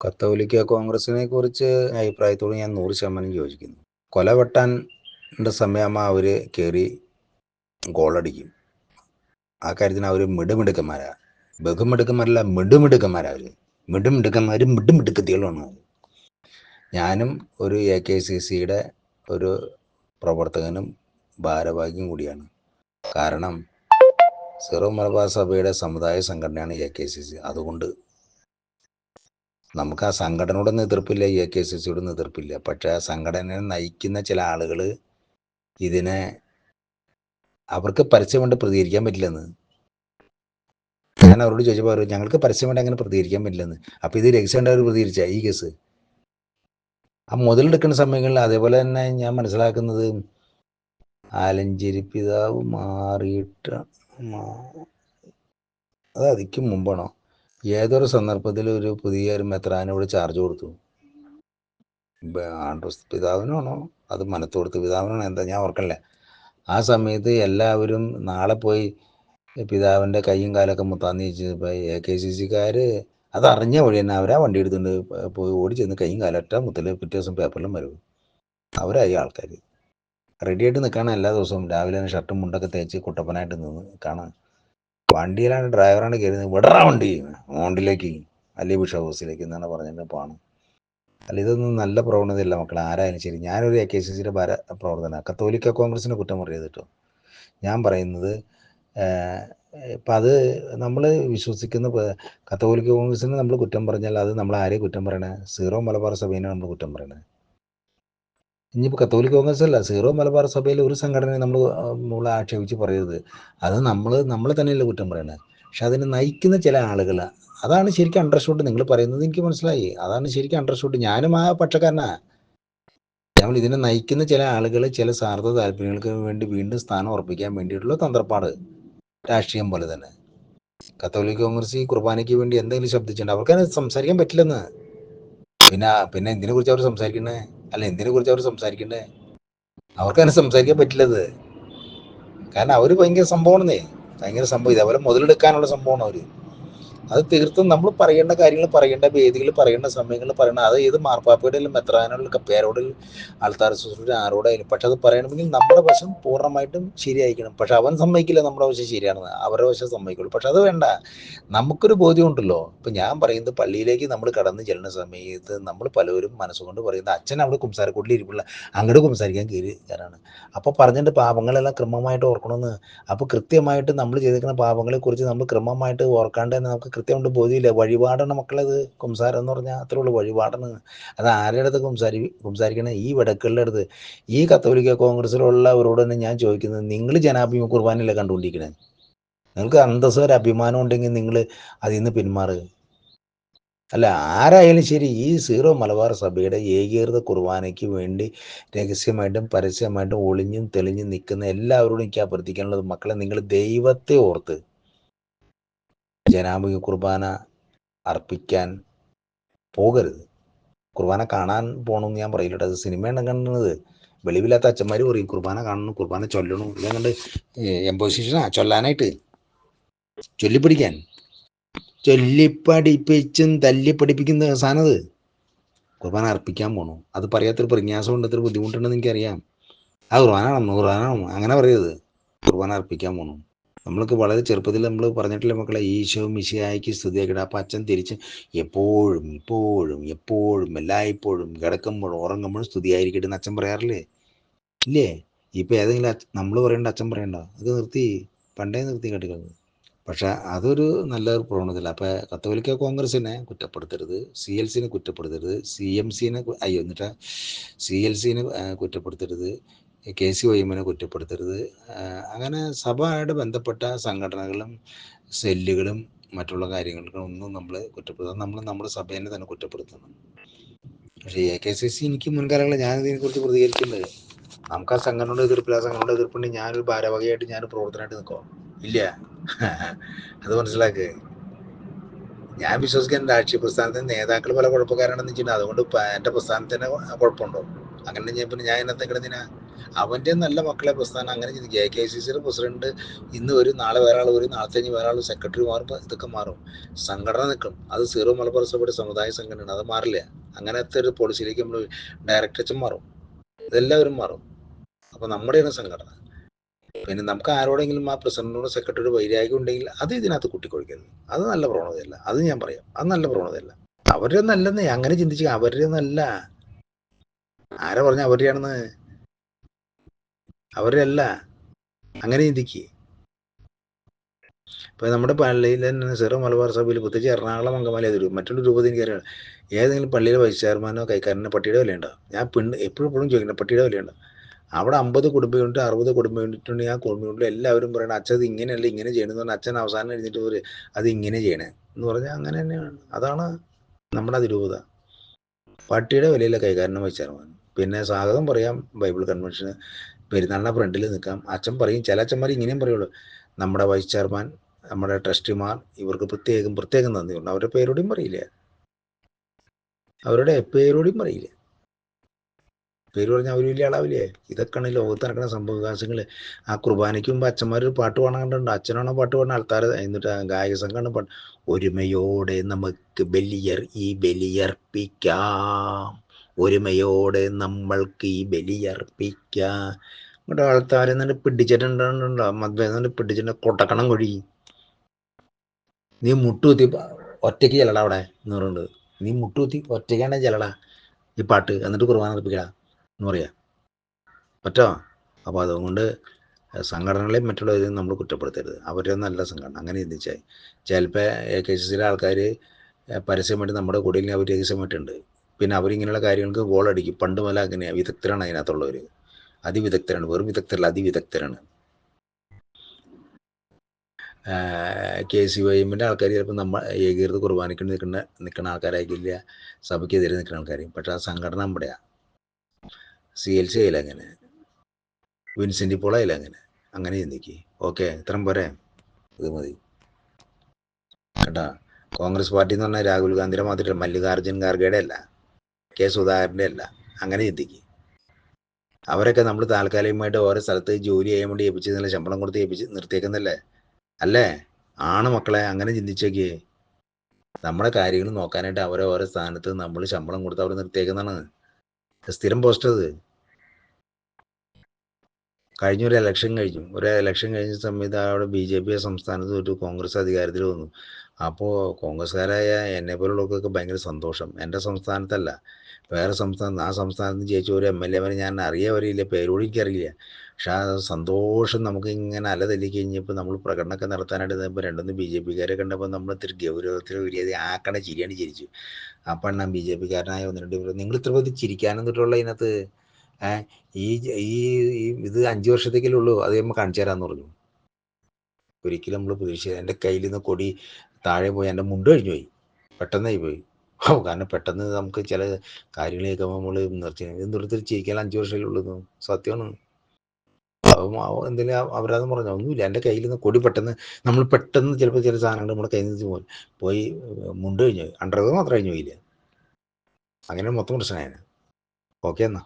കത്തോലിക്ക കോൺഗ്രസിനെ കുറിച്ച് അഭിപ്രായത്തോട് ഞാൻ നൂറ് ശതമാനം യോജിക്കുന്നു. കൊല വെട്ടാൻ സമയമാകുമ്പോൾ അവർ കയറി ഗോളടിക്കും ആ കാര്യത്തിന് അവർ മിടുമിടുക്കന്മാരാ. ബഹുമിടുക്കന്മാരല്ല മിടുമിടുക്കന്മാരാ അവർ. മിടുമിടുക്കന്മാർ മിടുമിടുക്കത്തികളാണ് ഞാനും ഒരു എ കെ സി സിയുടെ ഒരു പ്രവർത്തകനും ഭാരവാഹിയും കൂടിയാണ്. കാരണം സിറോ മലബാർ സഭയുടെ സമുദായ സംഘടനയാണ് എ കെ സി സി അതുകൊണ്ട് നമുക്ക് ആ സംഘടനയോടൊന്നും എതിർപ്പില്ല എ കെ സി സിയോടൊന്നും എതിർപ്പില്ല. പക്ഷെ ആ സംഘടനയെ നയിക്കുന്ന ചില ആളുകൾ ഇതിനെ അവർക്ക് പരസ്യം കൊണ്ട് പ്രതികരിക്കാൻ പറ്റില്ലെന്ന്. ഞാൻ അവരോട് ചോദിച്ചപ്പോൾ അവർ ഞങ്ങൾക്ക് പരസ്യം കൊണ്ട് അങ്ങനെ പ്രതികരിക്കാൻ പറ്റില്ലെന്ന്. അപ്പോൾ ഇത് രഹസ്യമുണ്ട് അവർ പ്രതികരിച്ച ഈ കേസ്? ആ മുതലെടുക്കുന്ന സമയങ്ങളിൽ അതേപോലെ തന്നെ ഞാൻ മനസ്സിലാക്കുന്നത് ആലഞ്ചേരി പിതാവ് മാറിയിട്ട് അത് അതിക്ക് മുമ്പാണോ? ഏതൊരു സന്ദർഭത്തിൽ ഒരു പുതിയ ഒരു മെത്രാനോട് ചാർജ് കൊടുത്തു. ആൻഡ്രൂസ് പിതാവിനാണോ? അത് മനത്തോടുത്ത് പിതാവിനാണോ? എന്താ? ഞാൻ ഓർക്കണില്ല. ആ സമയത്ത് എല്ലാവരും നാളെ പോയി പിതാവിന്റെ കൈയും കാലൊക്കെ മുത്താന്ന് ചോദിച്ചപ്പോൾ എ കെ സി സിക്കാർ അത് അറിഞ്ഞ വഴി തന്നെ അവരാ വണ്ടി എടുത്തുകൊണ്ട് പോയി ഓടി ചെന്ന് കൈയും കാലൊറ്റ മുത്തൽ പിറ്റേ ദിവസം പേപ്പറിലും വരും. അവരായി ആൾക്കാർ റെഡിയായിട്ട് നിൽക്കണം എല്ലാ ദിവസവും. രാവിലെ തന്നെ ഷർട്ടും മുണ്ടൊക്കെ തേച്ച് കുട്ടപ്പനായിട്ട് നിന്ന് കാണാൻ. വണ്ടിയിലാണ് ഡ്രൈവറാണ് കയറുന്നത് വിടറാ വണ്ടി. മോണ്ടിലേക്ക് അല്ലെങ്കിൽ ബിഷ ഹൗസിലേക്ക് എന്നാണ് പറഞ്ഞിട്ട് പാണ്. അല്ല ഇതൊന്നും നല്ല പ്രവണതയല്ല മക്കളെ. ആരായാലും ശരി. ഞാനൊരു എ കെ സി സിയുടെ ഭാര പ്രവർത്തന കത്തോലിക്ക കോൺഗ്രസിനെ കുറ്റം പറയത് കേട്ടോ. ഞാൻ പറയുന്നത് ഇപ്പം അത് നമ്മൾ വിശ്വസിക്കുന്ന കത്തോലിക്ക കോൺഗ്രസിനെ നമ്മൾ കുറ്റം പറഞ്ഞാൽ അത് നമ്മൾ ആരെയും കുറ്റം പറയണേ? സീറോ മലബാർ സഭേനെ നമ്മൾ കുറ്റം പറയണേ. ഇനിയിപ്പോൾ കത്തോലിക് കോൺഗ്രസ് അല്ല സീറോ മലബാർ സഭയിലെ ഒരു സംഘടനയെ നമ്മൾ നമ്മൾ ആക്ഷേപിച്ച് പറയരുത്. അത് നമ്മൾ നമ്മൾ തന്നെയല്ലേ കുറ്റം പറയുന്നത് പക്ഷെ അതിനെ നയിക്കുന്ന ചില ആളുകൾ അതാണ് ശരിക്കും അണ്ടർസ്റ്റുഡ് നിങ്ങൾ പറയുന്നത് എനിക്ക് മനസ്സിലായി. അതാണ് ശരിക്കും അണ്ടർസ്റ്റുഡ് ഞാനും ആ പക്ഷക്കാരനാ. നമ്മൾ ഇതിനെ നയിക്കുന്ന ചില ആളുകൾ ചില സ്വാർത്ഥ താല്പര്യങ്ങൾക്ക് വേണ്ടി വീണ്ടും സ്ഥാനം ഉറപ്പിക്കാൻ വേണ്ടിയിട്ടുള്ള തന്ത്രപ്പാട്. രാഷ്ട്രീയം പോലെ തന്നെ. കത്തോലിക് കോൺഗ്രസ് ഈ കുർബാനയ്ക്ക് വേണ്ടി എന്തെങ്കിലും ശബ്ദിച്ചിട്ടുണ്ട്? അവർക്കതിനെ സംസാരിക്കാൻ പറ്റില്ലെന്ന്. പിന്നെ പിന്നെ എന്തിനെ കുറിച്ച് അവർ സംസാരിക്കണേ അല്ല എന്തിനെ കുറിച്ച് അവർ സംസാരിക്കണ്ടേ? അവർക്ക് അങ്ങനെ സംസാരിക്കാൻ പറ്റില്ലത്. കാരണം അവർ ഭയങ്കര സംഭവമാണെന്നേ. ഭയങ്കര സംഭവം. ഇതേപോലെ മുതലെടുക്കാനുള്ള സംഭവമാണ് അവർ അത് തീർത്തും നമ്മൾ പറയേണ്ട കാര്യങ്ങൾ പറയേണ്ട വേദികൾ പറയേണ്ട സമയങ്ങൾ പറയണം അത് ഏത് മാർപ്പാപ്പയുടെയും മെത്രാനോടും കപ്പയാരോടും ആൾത്താർ സുശ്രൂഷ ആരോടായാലും. പക്ഷെ അത് പറയണമെങ്കിൽ നമ്മുടെ വശം പൂർണമായിട്ടും ശരിയായിരിക്കണം. പക്ഷെ അവൻ സമ്മതിക്കില്ല നമ്മുടെ വശം ശരിയാണെന്ന്. അവരുടെ വശം സമ്മതിക്കുള്ളൂ. പക്ഷെ അത് വേണ്ട. നമുക്കൊരു ബോധ്യമുണ്ടല്ലോ. ഇപ്പം ഞാൻ പറയുന്നത് പള്ളിയിലേക്ക് നമ്മൾ കടന്നു ചെല്ലുന്ന സമയത്ത് നമ്മൾ പലവരും മനസ്സുകൊണ്ട് പറയുന്നത് അച്ഛൻ അവിടെ കുംസാരക്കൂട്ടിൽ ഇരിപ്പില്ല അങ്ങോട്ട് കുംസാരിക്കാൻ കയറി കയറാണ് അപ്പോൾ പറഞ്ഞിട്ട് പാപങ്ങളെല്ലാം ക്രമമായിട്ട് ഓർക്കണമെന്ന്. അപ്പോൾ കൃത്യമായിട്ട് നമ്മൾ ചെയ്തിരിക്കുന്ന പാപങ്ങളെ കുറിച്ച് നമ്മൾ ക്രമമായിട്ട് ഓർക്കാണ്ട് തന്നെ നമുക്ക് കൃത്യമായിട്ട് ബോധ്യമില്ല. വഴിപാടാണ് മക്കളത്. കുംസാരം എന്ന് പറഞ്ഞാൽ അത്രേ ഉള്ളൂ വഴിപാടാണ് അത് ആരുടെ അടുത്ത് കുംസാരി കുംസാരിക്കണേ? ഈ വടക്കുകളുടെ അടുത്ത്. ഈ കത്തോലിക്ക കോൺഗ്രസ്സിലുള്ളവരോട് തന്നെ ഞാൻ ചോദിക്കുന്നത് നിങ്ങൾ ജനാഭിമുഖ കുർബാനയല്ലേ കണ്ടുകൊണ്ടിരിക്കണേ? നിങ്ങൾക്ക് അന്തസ് ഒരു അഭിമാനം ഉണ്ടെങ്കിൽ നിങ്ങൾ അതിൽ നിന്ന് പിന്മാറുക അല്ല ആരായാലും ശരി ഈ സീറോ മലബാർ സഭയുടെ ഏകീകൃത കുർബാനയ്ക്ക് വേണ്ടി രഹസ്യമായിട്ടും പരസ്യമായിട്ടും ഒളിഞ്ഞും തെളിഞ്ഞും നിൽക്കുന്ന എല്ലാവരോടും എനിക്ക് അഭ്യർത്ഥിക്കാനുള്ളത് മക്കളെ നിങ്ങൾ ദൈവത്തെ ഓർത്ത് ജനാഭിമുഖ കുർബാന അർപ്പിക്കാൻ പോകരുത്. കുർബാന കാണാൻ പോകണമെന്ന് ഞാൻ പറയില്ല അത് സിനിമയാണ് കണ്ടത്. വെളിവില്ലാത്ത അച്ഛന്മാർ പറയും കുർബാന കാണണം കുർബാന ചൊല്ലണം. ഇതേ കണ്ട് എംപോസിഷനാ ചൊല്ലാനായിട്ട്. ചൊല്ലിപ്പിടിക്കാൻ. ചൊല്ലിപ്പടിപ്പിച്ചും തല്ലിപ്പടിപ്പിക്കുന്ന സാധനത്. കുർബാന അർപ്പിക്കാൻ പോണു. അത് പറയാത്തൊരു പ്രന്യാസം ഉണ്ട് അത്ര ബുദ്ധിമുട്ടുണ്ടെന്ന് എനിക്കറിയാം. ആ കുർബാനാണ് കുർബാന അങ്ങനെ പറയരുത്. കുർബാന അർപ്പിക്കാൻ പോണു. നമ്മൾക്ക് വളരെ ചെറുപ്പത്തിൽ നമ്മൾ പറഞ്ഞിട്ടില്ല മക്കളെ ഈശോ മിശിയായിക്ക് സ്തുതിയാക്കിയിട്ട് അപ്പം അച്ഛൻ തിരിച്ച് എപ്പോഴും ഇപ്പോഴും എപ്പോഴും എല്ലായ്പ്പോഴും കിടക്കുമ്പോഴും ഉറങ്ങുമ്പോഴും സ്തുതിയായിരിക്കട്ടെ എന്ന് അച്ഛൻ പറയാറില്ലേ? ഇല്ലേ? ഇപ്പം ഏതെങ്കിലും നമ്മൾ പറയേണ്ട അച്ഛൻ പറയണ്ട. അത് നിർത്തി പണ്ടേ നിർത്തി കേട്ടിക്കുന്നത് പക്ഷേ അതൊരു നല്ലൊരു പ്രവണതയില്ല. അപ്പോൾ കത്തോലിക്ക കോൺഗ്രസിനെ കുറ്റപ്പെടുത്തരുത് സി എൽ സിനെ കുറ്റപ്പെടുത്തരുത് സി എം സിനെ അയ്യോ എന്നിട്ട് സി എൽ സിനെ കുറ്റപ്പെടുത്തരുത് കെ സി വൈഎമ്മിനെ കുറ്റപ്പെടുത്തരുത്. അങ്ങനെ സഭയുടെ ബന്ധപ്പെട്ട സംഘടനകളും സെല്ലുകളും മറ്റുള്ള കാര്യങ്ങൾക്കും ഒന്നും നമ്മൾ കുറ്റപ്പെടുത്താം നമ്മൾ നമ്മുടെ സഭേനെ തന്നെ കുറ്റപ്പെടുത്തണം. പക്ഷേ എ കെ സി സി എനിക്ക് മുൻകാലങ്ങളിൽ ഞാൻ ഇതിനെക്കുറിച്ച് പ്രതികരിക്കുന്നത്. നമുക്ക് ആ സംഘടനയുടെ എതിർപ്പില്ല ആ സംഘടനയുടെ എതിർപ്പുണ്ടെങ്കിൽ ഞാനൊരു ഭാരവാഹിയായിട്ട് ഞാൻ പ്രവർത്തനമായിട്ട് നിൽക്കോ ഇല്ല. അത് മനസ്സിലാക്കുക ഞാൻ വിശ്വസിക്കാൻ രാഷ്ട്രീയ പ്രസ്ഥാനത്തിന് നേതാക്കൾ പല കുഴപ്പക്കാരാണെന്ന് വെച്ചിട്ടുണ്ട്. അതുകൊണ്ട് എന്റെ പ്രസ്ഥാനത്തിന് കുഴപ്പമുണ്ടോ? അങ്ങനെ ഞാൻ പിന്നെ ഞാൻ ഇന്നത്തെ കിടന്നിനാ അവന്റെ നല്ല മക്കളെ പ്രസ്ഥാനം അങ്ങനെ ചെയ്ത്. കെ കെ സി സിയുടെ പ്രസിഡന്റ് ഇന്ന് ഒരു നാളെ വേറെ ആൾ വരും കഴിഞ്ഞ് വേറെ ആൾ സെക്രട്ടറി മാറുമ്പോൾ ഇതൊക്കെ മാറും. സംഘടന നിൽക്കും. അത് സീറോ മലബാർ സഭയുടെ സമുദായ സംഘടനയാണ്. അത് മാറില്ല. അങ്ങനത്തെ ഒരു പോളിസിയിലേക്ക് നമ്മൾ ഡയറക്ടറേറ്റ് മാറും. ഇതെല്ലാവരും മാറും. അപ്പൊ നമ്മുടെയാണ് സംഘടന. പിന്നെ നമുക്ക് ആരോടെങ്കിലും ആ പ്രസിഡന്റിനോട് സെക്രട്ടറി വൈരാഗ്യം ഉണ്ടെങ്കിൽ അത് ഇതിനകത്ത് കൂട്ടിക്കൊഴിക്കരുത്. അത് നല്ല പ്രവണതയല്ല. അത് ഞാൻ പറയാം. അത് നല്ല പ്രവണതയല്ല. അവരുടെ നല്ലെന്ന് അങ്ങനെ ചിന്തിച്ചു അവരുടെ നല്ല. ആരാ പറഞ്ഞ അവരുടെയാണെന്ന്? അവരുടെ അല്ല അങ്ങനെ ചിന്തിക്കുക ഇപ്പൊ നമ്മുടെ പള്ളിയിൽ തന്നെ സിറോ മലബാർ സഭയിൽ പ്രത്യേകിച്ച് എറണാകുളം അങ്കമാലി അതൊരു മറ്റുള്ള രൂപത കയറിയാണ് ഏതെങ്കിലും പള്ളിയിലെ വൈസ് ചെയർമാനോ കൈക്കാരനോ പട്ടിയുടെ വിലയുണ്ടോ? ഞാൻ പെണ്ണ് എപ്പോഴും എപ്പോഴും ചോദിക്കുന്നത് പട്ടിയുടെ വിലയുണ്ടോ. അവിടെ അമ്പത് കുടുംബ യൂണിറ്റ് അറുപത് കുടുംബ യൂണിറ്റ് ഉണ്ട് ആ കുടുംബ യൂണിറ്റിൽ എല്ലാവരും പറയണം അച്ഛൻ അത് ഇങ്ങനെയല്ല ഇങ്ങനെ ചെയ്യണമെന്ന് പറഞ്ഞാൽ അച്ഛൻ അവസാനം എഴുതിയിട്ട് ഒരു അത് ഇങ്ങനെ ചെയ്യണേ എന്ന് പറഞ്ഞാൽ അങ്ങനെ തന്നെയാണ്. അതാണ് നമ്മുടെ അതിരൂപത. പട്ടിയുടെ വിലയിലെ കൈകാരനും വൈസ് ചെയർമാൻ പിന്നെ സ്വാഗതം പറയാം ബൈബിൾ കൺവെൻഷന്. പെരുന്നാളിന്റെ ഫ്രണ്ടിൽ നിൽക്കാം. അച്ഛൻ പറയും ചില അച്ഛന്മാർ ഇങ്ങനെയും പറയുള്ളൂ. നമ്മുടെ വൈസ് ചെയർമാൻ നമ്മുടെ ട്രസ്റ്റിമാർ ഇവർക്ക് പ്രത്യേകം പ്രത്യേകം നന്ദിയുണ്ട്. അവരുടെ പേരോടെയും പറയില്ല. അവരുടെ പേരോടെയും പറയില്ല. പേര് പറഞ്ഞാൽ അവർ വലിയ ആളാവില്ലേ? ഇതൊക്കെയാണ് ലോകത്ത് നടക്കുന്ന സംഭവവികാസങ്ങൾ ആ കുർബാനയ്ക്ക് മുമ്പ് അച്ഛന്മാർ ഒരു പാട്ട് പാടാൻ കണ്ടിട്ടുണ്ട്. അച്ഛനാണോ പാട്ട് പാടുന്ന ആൾക്കാർ എന്നിട്ട് ഗായക സംഘമാണ് പാട്ട് ഒരുമയോടെ നമുക്ക് ബലിയർ ഈ ബലിയർപ്പിക്കാം. ഒരുമയോടെ നമ്മൾക്ക് ഈ ബലിയർപ്പിക്കാം. ഇവിടെ ആൾക്കാർ എന്നിട്ട് പിടിച്ചിട്ടുണ്ടോ മദ്വേദന പിടിച്ചിട്ട് കൊട്ടക്കണം കൊഴി. നീ മുട്ടുകുത്തി ഒറ്റയ്ക്ക് ചെല്ലടാ അവിടെ എന്ന് പറയുന്നത് നീ മുട്ടുകുത്തി ഒറ്റയ്ക്കാണ് ചെല്ലടാ ഈ പാട്ട് എന്നിട്ട് കുർബാന അർപ്പിക്കടാ എന്ന് പറയാ. പറ്റോ? അപ്പോൾ അതുകൊണ്ട് സംഘടനകളെയും മറ്റുള്ളവരെയും നമ്മൾ കുറ്റപ്പെടുത്തരുത്. അവരുടെ നല്ല സംഘടന അങ്ങനെ ചിന്തിച്ചാൽ ചിലപ്പോൾ എ കെ സി സിയിലെ ആൾക്കാർ പരസ്യമായിട്ട് നമ്മുടെ കൂടെ അവർ രഹസ്യമായിട്ടുണ്ട്. പിന്നെ അവരിങ്ങനെയുള്ള കാര്യങ്ങൾക്ക് ഗോൾ അടിക്കും. പണ്ട് മുതൽ അങ്ങനെയാണ് വിദഗ്ധരാണ് അതിനകത്തുള്ളവർ അതിവിദഗ്ധരാണ്. വെറും വിദഗ്ധരല്ല അതിവിദഗ്ധരാണ്. കെ സി വൈ എമ്മിന്റെ ആൾക്കാർ ചിലപ്പോൾ നമ്മൾ ഏകീകൃത കുർബാനയ്ക്ക് നിൽക്കുന്ന നിൽക്കുന്ന ആൾക്കാരായിരിക്കില്ല. സഭയ്ക്കെതിരെ നിൽക്കുന്ന ആൾക്കാരും പക്ഷെ ആ സംഘടന നമ്മുടെയാണ് സി എൽ സി ആയില്ല അങ്ങനെ. വിൻസെന്റ് ഇപ്പോൾ ആയില്ല അങ്ങനെ. അങ്ങനെ ചിന്തിക്കുക ഓക്കെ ഇത്രയും പോരെ. ഇത് മതി. കേട്ടാ കോൺഗ്രസ് പാർട്ടി എന്ന് പറഞ്ഞാൽ രാഹുൽ ഗാന്ധിയുടെ മാത്രമല്ല മല്ലികാർജുൻ ഖാർഗെയുടെ അല്ല. കെ സുധാകരന്റെ അല്ല. അങ്ങനെ ചിന്തിക്ക് അവരൊക്കെ നമ്മൾ താൽക്കാലികമായിട്ട് ഓരോ സ്ഥലത്ത് ജോലി ചെയ്യാൻ വേണ്ടി ഏൽപ്പിച്ച് നല്ല ശമ്പളം കൊടുത്ത് ഏൽപ്പിച്ച് നിർത്തിയേക്കുന്നല്ലേ? അല്ലേ? ആണ് മക്കളെ അങ്ങനെ ചിന്തിച്ചേക്കേ നമ്മുടെ കാര്യങ്ങൾ നോക്കാനായിട്ട് അവരെ ഓരോ സ്ഥാനത്ത് നമ്മൾ ശമ്പളം കൊടുത്ത് അവർ നിർത്തിയേക്കുന്നതാണ്. സ്ഥിരം പോസ്റ്റ് അത്. കഴിഞ്ഞ ഒരു ഇലക്ഷൻ കഴിഞ്ഞു. ഒരു ഇലക്ഷൻ കഴിഞ്ഞ സമയത്ത് അവിടെ ബി ജെ പി സംസ്ഥാനത്ത് ഒരു കോൺഗ്രസ് അധികാരത്തിൽ വന്നു. അപ്പോൾ കോൺഗ്രസ്സുകാരായ എന്നെ പോലുള്ളവർക്കൊക്കെ ഭയങ്കര സന്തോഷം. എന്റെ സംസ്ഥാനത്തല്ല. വേറെ സംസ്ഥാനം ആ സംസ്ഥാനത്ത് ജയിച്ച ഒരു എം എൽ എമാരെ ഞാൻ അറിയാവരില്ല പേരോട് എനിക്കറിയില്ല പക്ഷെ ആ സന്തോഷം നമുക്ക് ഇങ്ങനെ അല തല്ലി കഴിഞ്ഞപ്പോൾ നമ്മൾ പ്രകടനമൊക്കെ നടത്താനായിട്ട് ഇപ്പോൾ രണ്ടൊന്നും ബി ജെ പിക്കാരെ കണ്ടപ്പോൾ നമ്മൾ ഇത്തിരി ഗൗരവത്തിൽ ഉരിയത് ആക്കണ ചിരിയാണ് ചിരിച്ചു. അപ്പം ഞാൻ ബി ജെ പിക്കാരനായ ഒന്ന് രണ്ട് പേര് നിങ്ങൾ ഇത്ര പോയി ചിരിക്കാനും തൊട്ടുള്ള ഇതിനകത്ത് ഈ ഈ ഇത് അഞ്ച് വർഷത്തേക്കല്ലേ ഉള്ളൂ അത് നമ്മൾ കാണിച്ചു തരാമെന്ന് പറഞ്ഞു. ഒരിക്കലും നമ്മൾ പ്രതീക്ഷിച്ചത് എന്റെ കയ്യിൽ നിന്ന് കൊടി താഴെ പോയി എന്റെ മുണ്ട് കഴിഞ്ഞു പോയി. പെട്ടെന്നായി പോയി. ഓ കാരണം പെട്ടെന്ന് നമുക്ക് ചില കാര്യങ്ങൾ കേൾക്കുമ്പോൾ നമ്മൾ നിർത്തി. നിർത്തി ചിരിക്കാൻ അഞ്ച് വർഷമേ ഉള്ളൂ സത്യമാണ്. അപ്പം എന്തെങ്കിലും അപരാധം പറഞ്ഞു ഒന്നുമില്ല. എന്റെ കയ്യിൽ നിന്ന് കൊടി പെട്ടെന്ന് നമ്മൾ പെട്ടെന്ന് ചിലപ്പോൾ ചില സാധനങ്ങൾ നമ്മുടെ കയ്യിൽ നിന്ന് പോയി. പോയി മുണ്ട് കഴിഞ്ഞു അണ്ടർവെയർ മാത്രം കഴിഞ്ഞു പോയില്ല? അങ്ങനെ മൊത്തം പ്രശ്നമായിരുന്നു ഓക്കെ എന്നാ.